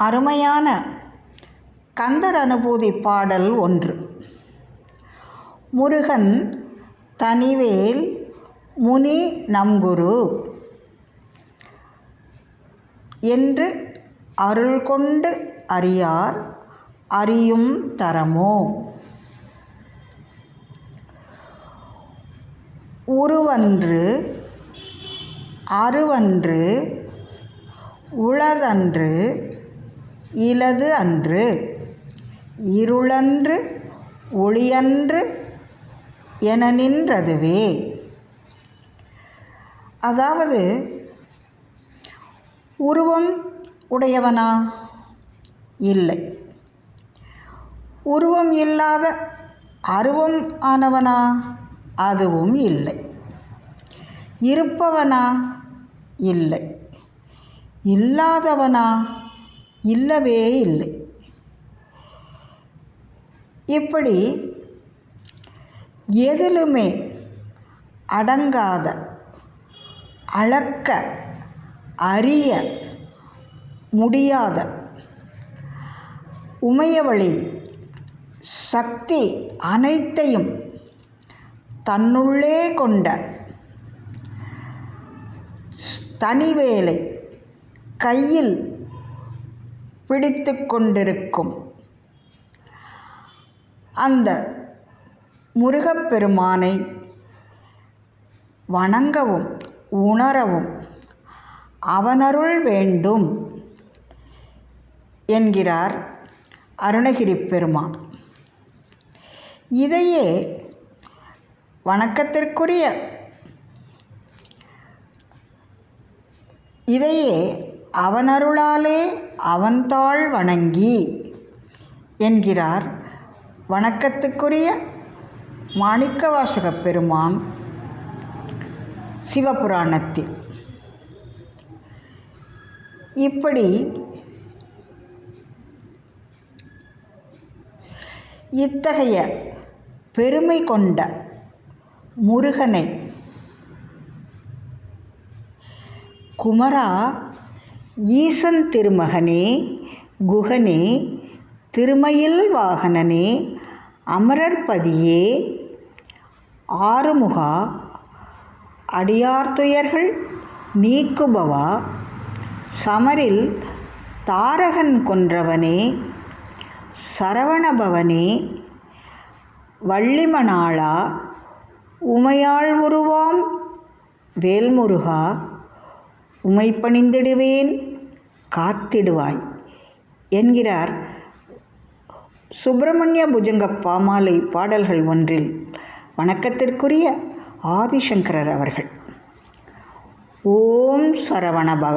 அருமையான கந்தர் அனுபூதி பாடல் ஒன்று. முருகன் தனிவேல் முனி நம்குரு என்று அருள் கொண்டு அறியார் அறியும் தரமோ. உருவன்று அருவன்று உளதன்று இலது அன்று இருளன்று ஒளியன்று என நின்றதுவே. அதாவது உருவம் உடையவனா? இல்லை. உருவம் இல்லாத அருவம் ஆனவனா? அதுவும் இல்லை. இருப்பவனா? இல்லை. இல்லாதவனா? இல்லவே இல்லை. இப்படி எதிலுமே அடங்காத அளக்க அறிய முடியாத உமையவளி சக்தி அனைத்தையும் தன்னுள்ளே கொண்ட தனிவேலை கையில் பிடித்து கொண்டிருக்கும். அந்த முருகப்பெருமானை வணங்கவும் உணரவும் அவனருள் வேண்டும் என்கிறார் அருணகிரி பெருமான் இதையே வணக்கத்திற்குரிய இதையே அவனருளாலே அவன்தாள் வணங்கி என்கிறார். வணக்கத்துக்குரிய மாணிக்கவாசகப் பெருமான் சிவபுராணத்தில். இப்படி இத்தகைய பெருமை கொண்ட முருகனை குமரா ஈசன் திருமகனே குகனே திருமயில் வாகனனே அமரர்பதியே ஆறுமுகா அடியார்துயர்கள் நீக்குபவா சமரில் தாரகன் கொன்றவனே சரவணபவனே வள்ளிமணாளா உமையாள் உருவாம் வேல்முருகா உமை பணிந்திடுவேன் காத்திடுவாய் என்கிறார் சுப்பிரமணிய புஜங்க பாமாலை பாடல்கள் ஒன்றில். வணக்கத்திற்குரிய ஆதிசங்கரர் அவர்கள். ஓம் சரவணபவ